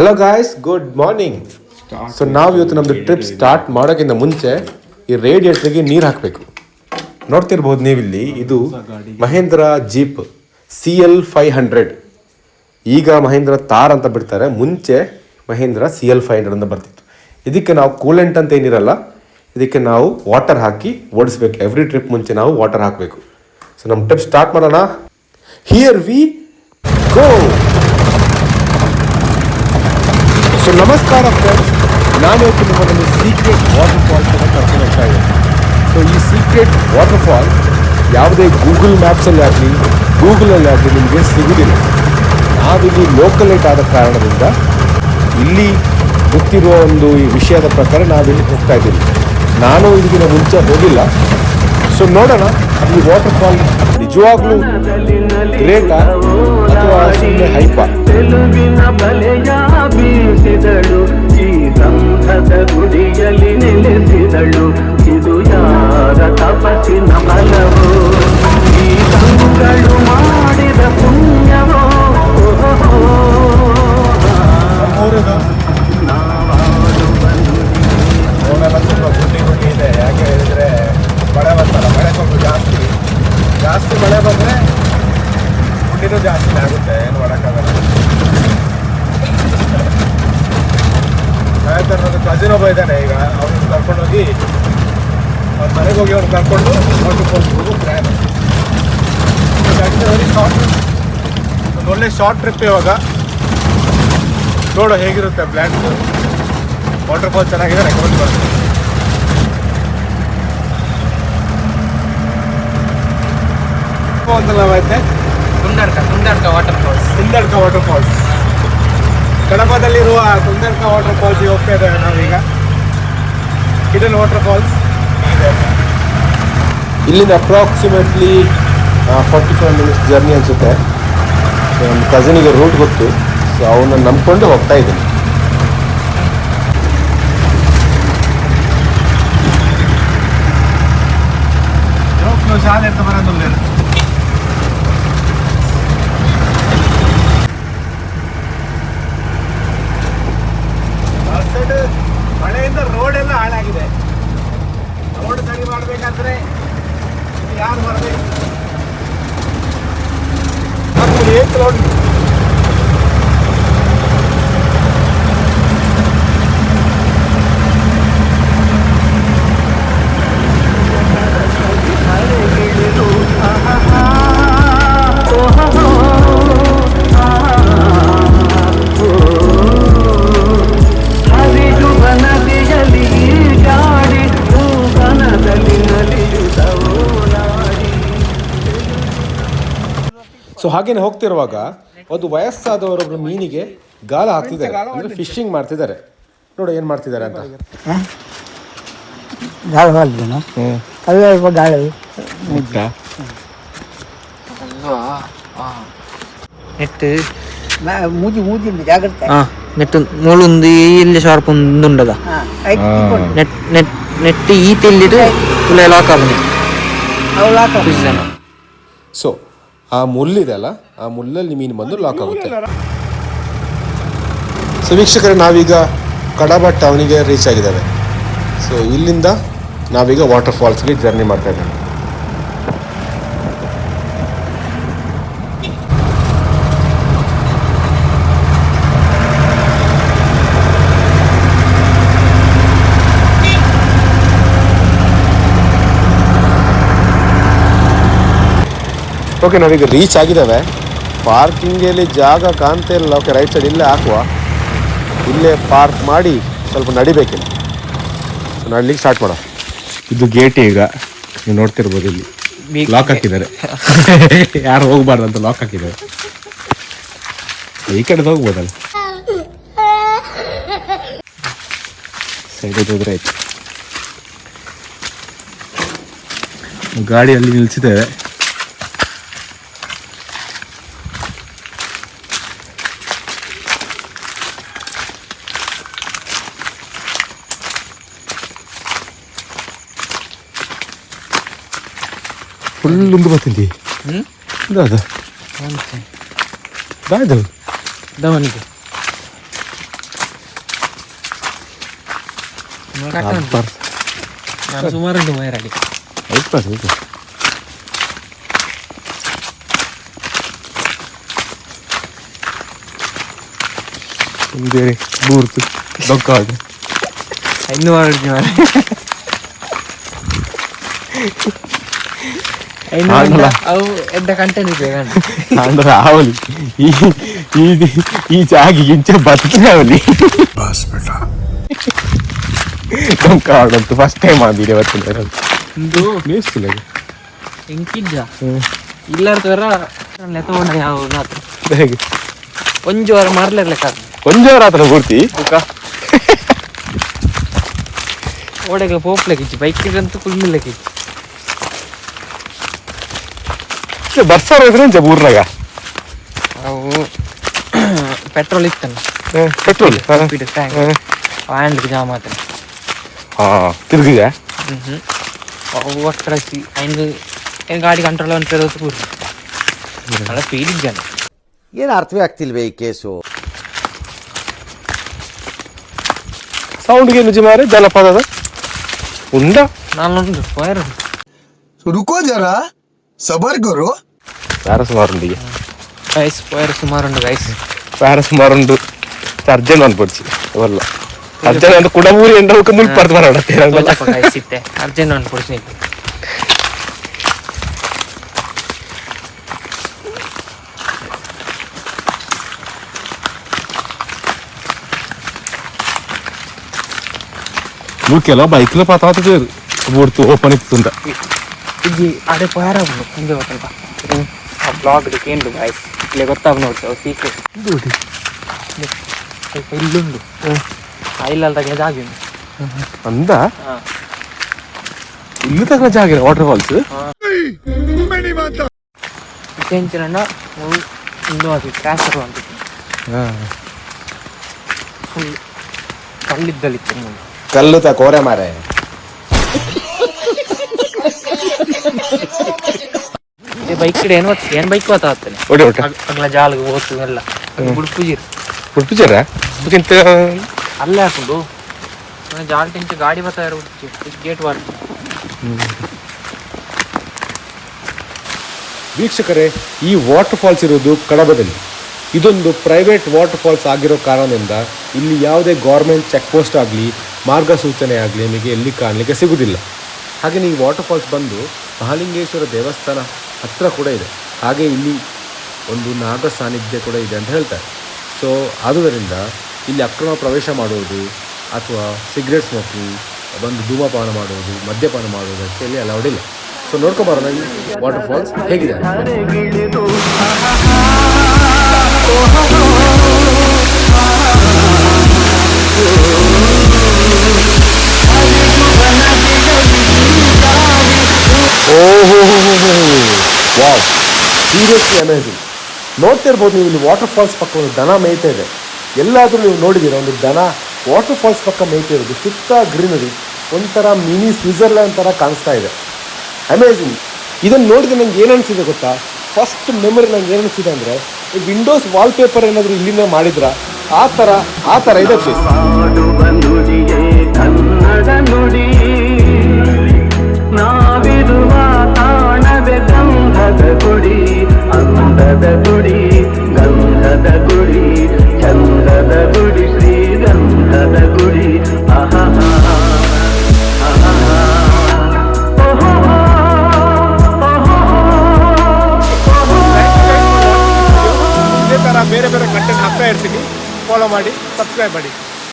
Hello guys good morning so ನಾವು ಇವತ್ತು ನಮ್ಮದು ಟ್ರಿಪ್ ಸ್ಟಾರ್ಟ್ ಮಾಡೋಕ್ಕಿಂತ ಮುಂಚೆ ಈ ರೇಡಿಯೇಟ್ರಿಗೆ ನೀರು ಹಾಕಬೇಕು. ನೋಡ್ತಿರ್ಬೋದು ನೀವಿಲ್ಲಿ ಇದು Mahindra jeep C L five hundred ಈಗ ಮಹೇಂದ್ರ ತಾರ್ ಅಂತ ಬಿಡ್ತಾರೆ. ಮುಂಚೆ Mahindra C L five hundred ಅಂತ ಬರ್ತಿತ್ತು. ಇದಕ್ಕೆ ನಾವು ಕೂಲೆಂಟ್ ಅಂತ ಏನಿರಲ್ಲ ಇದಕ್ಕೆ ನಾವು ವಾಟರ್ ಹಾಕಿ ಓಡಿಸ್ಬೇಕು. ಎವ್ರಿ ಟ್ರಿಪ್ ಮುಂಚೆ ನಾವು ವಾಟರ್ ಹಾಕಬೇಕು. ಸೊ ನಮ್ಮ ಟ್ರಿಪ್ ಸ್ಟಾರ್ಟ್ ಮಾಡೋಣ. ಹಿಯರ್ ವಿ ಗೋ ಸೊ ನಮಸ್ಕಾರ ಫ್ರೆಂಡ್ಸ್ ನಾನು ಇವತ್ತು ನಿಮ್ಮದೊಂದು ಸೀಕ್ರೆಟ್ ವಾಟರ್ ಫಾಲ್ ಕರ್ಕೊಂಡು ಹೋಗ್ತಾ ಇದ್ದೀನಿ. ಸೊ ಈ ಸೀಕ್ರೆಟ್ ವಾಟರ್ ಫಾಲ್ ಯಾವುದೇ ಗೂಗಲ್ ಮ್ಯಾಪ್ಸಲ್ಲಿ ಆಗಲಿ ಗೂಗಲಲ್ಲಿ ಆಗಲಿ ನಿಮಗೆ ಸಿಗುವುದಿಲ್ಲ. ನಾವಿಲ್ಲಿ ಲೋಕಲೇಟ್ ಆದ ಕಾರಣದಿಂದ ಇಲ್ಲಿ ಗೊತ್ತಿರುವ ಒಂದು ಈ ವಿಷಯದ ಪ್ರಕಾರ ನಾವಿಲ್ಲಿ ಹೋಗ್ತಾ ಇದ್ದೀವಿ. ನಾನು ಇದಕ್ಕಿಂತ ಮುಂಚೆ ಹೋಗಿಲ್ಲ. ಸೊ ನೋಡೋಣ ಅಲ್ಲಿ ವಾಟರ್ ಫಾಲ್ ನಿಜವಾಗ್ಲೂ ಗ್ರೇಟಾ ಅಥವಾ ಸುಮ್ಮನೆ ಹೈಪಾ ಬೀಸಿದಳು. ಈ ಗಂಧದ ಗುಡಿಯಲ್ಲಿ ನೆಲೆಸಿದಳು. ಇದು ಯಾರ ತಪಸ್ಸಿನ ಬಲವು? ಈ ಗಂಗಳು ಮಾಡಿದ ಪುಣ್ಯವೋ? ಯಾಕೆ ಹೇಳಿದ್ರೆ ಮಳೆ ಮಳೆ ಸ್ವಲ್ಪ ಜಾಸ್ತಿ. ಜಾಸ್ತಿ ಮಳೆ ಬಂದರೆ ಗುಂಡಿನೂ ಜಾಸ್ತಿ ಆಗುತ್ತೆ. ಏನು ಮಾಡೋಕ್ಕಾಗಲ್ಲ. ಆಯ್ತು ನನ್ನ ಕಜಿನ್ ಒಬ್ಬ ಇದ್ದಾನೆ ಈಗ ಅವ್ರನ್ನ ಕರ್ಕೊಂಡೋಗಿ ಅವ್ರ ಮನೆಗೆ ಹೋಗಿ ಅವ್ರನ್ನ ಕರ್ಕೊಂಡು ವಾಟರ್ ಹೋಗ್ಬೋದು ಹೋಗೋ ಪ್ಲ್ಯಾನ್ ವೆರಿ ಶಾರ್ಟ್ ಒಂದು ಒಳ್ಳೆ ಶಾರ್ಟ್ ಟ್ರಿಪ್ ಇವಾಗ. ನೋಡೋ ಹೇಗಿರುತ್ತೆ ಪ್ಲ್ಯಾನ್ ವಾಟರ್ ಫಾಲ್ ಚೆನ್ನಾಗಿದೆ ರೆಕಮೆಂಡ್ ಮಾಡ್ತೀನಿ. ಸುಂದರ್ಕ ಸುಂದರ್ಕ ವಾಟರ್ ಫಾಲ್ಸ್ ಸುಂದರ್ಕ ವಾಟರ್ ಫಾಲ್ಸ್ ಕಡಪದಲ್ಲಿರುವ ಕುಂದಡ್ಕ ವಾಟರ್ ಫಾಲ್ಸ್ಗೆ ಹೋಗ್ತಾ ಇದ್ದೇವೆ ನಾವೀಗ. ಹಿಡನ್ ವಾಟರ್ ಫಾಲ್ಸ್ ಇಲ್ಲಿಂದ approximately forty five minutes journey ಅನಿಸುತ್ತೆ. ನಮ್ಮ ಕಸಿನಿಗೆ ರೂಟ್ ಗೊತ್ತು. ಸೊ ಅವನ್ನ ನಂಬಿಕೊಂಡು ಹೋಗ್ತಾ ಇದ್ದೀನಿ. ಶಾಲೆ ಅಂತ ಬರೋದಿಲ್ಲ loaded ಸೊ ಹಾಗೇನೆ ಹೋಗ್ತಿರುವಾಗ ಒಂದು ವಯಸ್ಸಾದವರೊಬ್ರು ಮೀನಿಗೆ ಗಾಳ ಹಾಕ್ತಿದ್ದಾರೆ. ಅಂದ್ರೆ ಫಿಶಿಂಗ್ ಮಾಡ್ತಿದ್ದಾರೆ. ನೋಡಿ ಏನು ಮಾಡ್ತಿದ್ದಾರೆ ಅಂತ. ಗಾಳಿ ಹೊಲ್ದೇನು ಕಲ್ಲು ಗಾಳಿ. ಮುಗ್ಗ ನೆಟ್ಟು ಮೂಜಿ ಮೂಜಿ ಜಾಗ್ರತೆ. ನೆಟ್ಟು ಮುಳುಂದು ಇಲ್ಲಿ ಶಾರ್ಪ್ ಉಂದುಂಡದ ನೆಟ್ ನೆಟ್ ನೆಟ್ಟು ಈತಿಲ್ಲಿಟ್ಟು ಲಾಕ್ ಆಗಿದೆ ಲಾಕ್ ಆಗಿದೆ ಸೊ ಆ ಮುಲ್ಲಿದೆ ಅಲ್ಲ ಆ ಮುಲ್ಲಲ್ಲಿ ಮೀನು ಬಂದು ಲಾಕ್ ಆಗುತ್ತೆ. ಸೊ ವೀಕ್ಷಕರೇ ನಾವೀಗ ಕಡಬ ಅವನಿಗೆ ರೀಚ್ ಆಗಿದ್ದಾವೆ. ಸೊ ಇಲ್ಲಿಂದ ನಾವೀಗ ವಾಟರ್ ಫಾಲ್ಸ್ಗೆ ಜರ್ನಿ ಮಾಡ್ತಾ ಇದ್ದೇವೆ. ಓಕೆ ನಾವೀಗ ರೀಚ್ ಆಗಿದ್ದಾವೆ ಪಾರ್ಕಿಂಗಲ್ಲಿ ಜಾಗ ಕಾಣ್ತಾ ಇಲ್ಲ. ಓಕೆ ರೈಟ್ ಸೈಡ್ ಇಲ್ಲೇ ಹಾಕುವ. ಇಲ್ಲೇ ಪಾರ್ಕ್ ಮಾಡಿ ಸ್ವಲ್ಪ ನಡಿಬೇಕಿಲ್ಲ. ಸೊ ನಡ್ಲಿಕ್ಕೆ ಸ್ಟಾರ್ಟ್ ಮಾಡೋ ಇದು ಗೇಟ್ ಈಗ. ನೀವು ನೋಡ್ತಿರ್ಬೋದು ಇಲ್ಲಿ. ಲಾಕ್ ಹಾಕಿದ್ದಾರೆ. ಯಾರು ಹೋಗ್ಬಾರ್ದು ಅಂತ ಲಾಕ್ ಹಾಕಿದ್ದಾರೆ. ಈ ಕಡೆ ಹೋಗ್ಬೋದಲ್ಲ? ಸೈಡ್ ಹೋದ್ರೆ ಆಯ್ತು. ಗಾಡಿಯಲ್ಲಿ ನಿಲ್ಸಿದ್ದೇವೆ. ಲಿಂಗ ಬತ್ತಿಂದಿ ದಾದ ದಾದ ದವನಿಗೆ ಸುಮಾರು ವೈರಾಗಿ ಬೇರೆ ಬೂರ್ತು ಡೊಕ್ಕ ಇನ್ನು ಮಾಡಿದ್ವಿ ಮಾರೆ ಇನ್ನು ಆಗಲ್ಲ. ಅವು ಎಡ್ಡ ಕಂಟೆಂಟ್ ಇದೆ ಗಂಡ ಅಂದ್ರೆ ಆವಲಿ ಈ ಈ ಈ ಜಾಗಿ ಇಂಚೆ ಬದುಕಿನವಲಿ ದೊಕ್ಕಾಡಂತು ಫಸ್ಟ್ ಟೈಮ್ ಆದಿದೆ ಇವತ್ತಿನ ಒಂದು ಮೇಸ್ತಿಲ್ಲ ಇದು. ಎಂಕಿಜ್ಜ ಹ್ಮ್. ಇಲ್ಲಾರ ತರ ತಗೊಂಡ ಯಾವ ಮಾತ್ರ ಹೇಗೆ ಒಂಜು ವಾರ ಮಾರ್ಲಿರ್ಲಿಕ್ಕ ಒಂದೇ ರಾತ್ರ ಪೂರ್ತಿ ಓಡೆಗೆ ಪೋಪ್ಲೆಕ್ಕಿಚ್ಚಿ ಬೈಕಿಗಂತೂ ಫುಲ್ ಬರ್ಸೋರ್ ಇದ್ರೆ ಜಬ್ ಊರ್ನಾಗ ಅವು ಪೆಟ್ರೋಲ್ ಇತ್ತಲ್ಲ ಪೆಟ್ರೋಲ್ ಹ್ಯಾಂಡ್ ಜಾಮ್ ಆತ ಹಾಂ ತಿರುಗಿದೆ ಹ್ಞೂ ಅವು ಅಷ್ಟರ ಹಂಗೆ ಏನು ಗಾಡಿ ಕಂಟ್ರೋಲ್ ಅಂತ ಹೇಳೋದು ಪೂರ್ತಿ ಅಲ್ಲ ಸ್ಪೀಡ್ ಜನ ಏನು ಅರ್ಥವೇ ಆಗ್ತಿಲ್ವೇ ಈ ಕೇಸು ಸೌಂಡ್ಗೆ ನಿಜ ಮಾರಿ ಜಲಪಾತದ ಉಂಡ ನಾನು ಫೈರ್ ರುಕೋ ಜರಾ ಸಬರ್ಗರು വേറെ സുമാറുണ്ട് గైస్ వేరే సుమారుండు గైస్ വേറെ സുമാറുണ്ട് അർജന്റ് വന്ന് പൊടിച്ച് ഇവരെല്ലാം ಅರ್ಜೆಂಟ್ ಅಂತ ಕುಡಮೂರಿ ಎಂಡ ಹೋಗಿ ಮುಲ್ಪರ್ದು ಬರೋಣ ಕೊಲ್ಲಪ್ಪ ಗೈಸ್ ಇತ್ತೆ ಅರ್ಜೆಂಟ್ ಒಂದು ಕುಡಿಸಿ నువ్వు కెలా బైక్లో పతాత చేరు ఓపెన్ ఎక్కుతుంటా ಇದು ಅದೇ ಫೈರ್ ಆಗ್ಬೋದು ಹಿಂಗೆ ಗೊತ್ತಲ್ಪ ಆ ಬ್ಲಾಗ್ ಏನು ಗೈಸ್ ಇಲ್ಲೇ ಗೊತ್ತಾಗ ನೋಡಿ. ಅವು ಸೀಕ್ರೆಟ್ ಸ್ವಲ್ಪ ಇಲ್ಲುಂಡು ಇಲ್ಲಲ್ದಾಗ ಜಾಗ ಉಂಟು. ಅಂದ. ಇಲ್ಲೂ ತಕ್ಕ ಜಾಗ ವಾಟರ್ ಫಾಲ್ಸ್ ಟೆನ್ಷನ್ ಇಂದು ಅದು ಟ್ರಾನ್ಸ್ಫರ್ ಅಂತ ಫುಲ್ ಕಲ್ಲು ತ ಕೋರೆ ಮಾರೆ. ಬೈಕ್ ಕಡೆ ಏನು ಬೈಕ್ ಗೊತ್ತಾಗ್ತಾನೆ ಒಡೆ ಒಟ್ಟೆ ಅಗ್ಲ ಜಾಲ್ಗೆ ಹೋಗ್ತು ಎಲ್ಲ. ಬುಡ್ಪುಜಿರ್ ಹುಟ್ಟಿಚಾರ ಅದಕ್ಕಿಂತ ಅಲ್ಲೇ ಹಾಕೊಂಡು. ಜಾಲ್ ಟೆಂಚ್ ಗಾಡಿ ಬರ್ತಾ ಇರೋ ಗೇಟ್ ಬಾರ್ ವೀಕ್ಷಕರೇ ಈ ವಾಟರ್ ಫಾಲ್ಸ್ ಇರೋದು ಕಡಬದಲ್ಲಿ. ಇದೊಂದು ಪ್ರೈವೇಟ್ ವಾಟರ್ ಫಾಲ್ಸ್ ಆಗಿರೋ ಕಾರಣದಿಂದ ಇಲ್ಲಿ ಯಾವುದೇ ಗೌರ್ಮೆಂಟ್ ಚೆಕ್ ಪೋಸ್ಟ್ ಆಗಲಿ ಮಾರ್ಗಸೂಚನೆ ಆಗಲಿ ನಿಮಗೆ ಎಲ್ಲಿ ಕಾಣಲಿಕ್ಕೆ ಸಿಗುವುದಿಲ್ಲ ಹಾಗೆ ನೀವು ವಾಟರ್ ಫಾಲ್ಸ್ ಬಂದು ಮಹಾಲಿಂಗೇಶ್ವರ ದೇವಸ್ಥಾನ ಹತ್ತಿರ ಕೂಡ ಇದೆ. ಹಾಗೆ ಇಲ್ಲಿ ಒಂದು ನಾಗ ಸಾನ್ನಿಧ್ಯ ಕೂಡ ಇದೆ ಅಂತ ಹೇಳ್ತಾರೆ. ಸೊ ಆದುದರಿಂದ ಇಲ್ಲಿ ಅಕ್ರಮ ಪ್ರವೇಶ ಮಾಡುವುದು ಅಥವಾ ಸಿಗರೇಟ್ ಸ್ಮೋಕಿಂಗ್ ಬಂದು ಧೂಮಪಾನ ಮಾಡುವುದು, ಮದ್ಯಪಾನ ಮಾಡುವುದು ಅಂತ ಇಲ್ಲಿ ಅಲೌಡ್ ಇಲ್ಲ. ಸೊ ನೋಡ್ಕೊಬರೋಣ ವಾಟರ್ ಫಾಲ್ಸ್ ಹೇಗಿದೆ ಓಹೋ! ವಾವ್. ಸೀರಿಯಸ್ಲಿ ಅಮೇಝಿಂಗ್ ನೋಡ್ತಿರ್ಬೋದು ನೀವು ಇಲ್ಲಿ ವಾಟರ್ ಫಾಲ್ಸ್ ಪಕ್ಕ ಒಂದು ದನ ಮೇಯ್ತಾ ಇದೆ. ಎಲ್ಲಾದರೂ ನೀವು ನೋಡಿದ್ದೀರ? ಒಂದು ದನ ವಾಟರ್ ಫಾಲ್ಸ್ ಪಕ್ಕ ಮೇಯ್ತಾ ಇರೋದು. ಸುತ್ತ ಗ್ರೀನರಿ ಒಂಥರ ಮಿನಿ ಸ್ವಿಟ್ಜರ್ಲ್ಯಾಂಡ್ ಥರ ಕಾಣಿಸ್ತಾ ಇದೆ. ಅಮೇಝಿಂಗ್ ಇದನ್ನು ನೋಡಿದ್ರೆ ನಂಗೆ ಏನು ಅನಿಸಿದೆ ಗೊತ್ತಾ? ಫಸ್ಟ್ ಮೆಮೊರಿ ನಂಗೆ ಏನು ಅನಿಸಿದೆ ಅಂದರೆ ವಿಂಡೋಸ್ ವಾಲ್ಪೇಪರ್ ಏನಾದರೂ ಇಲ್ಲಿಂದ ಮಾಡಿದ್ರ? ಆ ಥರ ಆ ಥರ ಇದೆ ಅಂದದ ಗುಡಿ, ಗಂಧದ ಗುಡಿ, ಚಂದದ ಗುಡಿ ಶ್ರೀ ಗಂಧದ ಗುಡಿ. ಆಹಾ ಥರ ಬೇರೆ ಬೇರೆ ಕಂಟೆಂಟ್ ಹಾಕ್ತಾ ಇರ್ತೀನಿ. ಫಾಲೋ ಮಾಡಿ ಸಬ್ಸ್ಕ್ರೈಬ್ ಮಾಡಿ.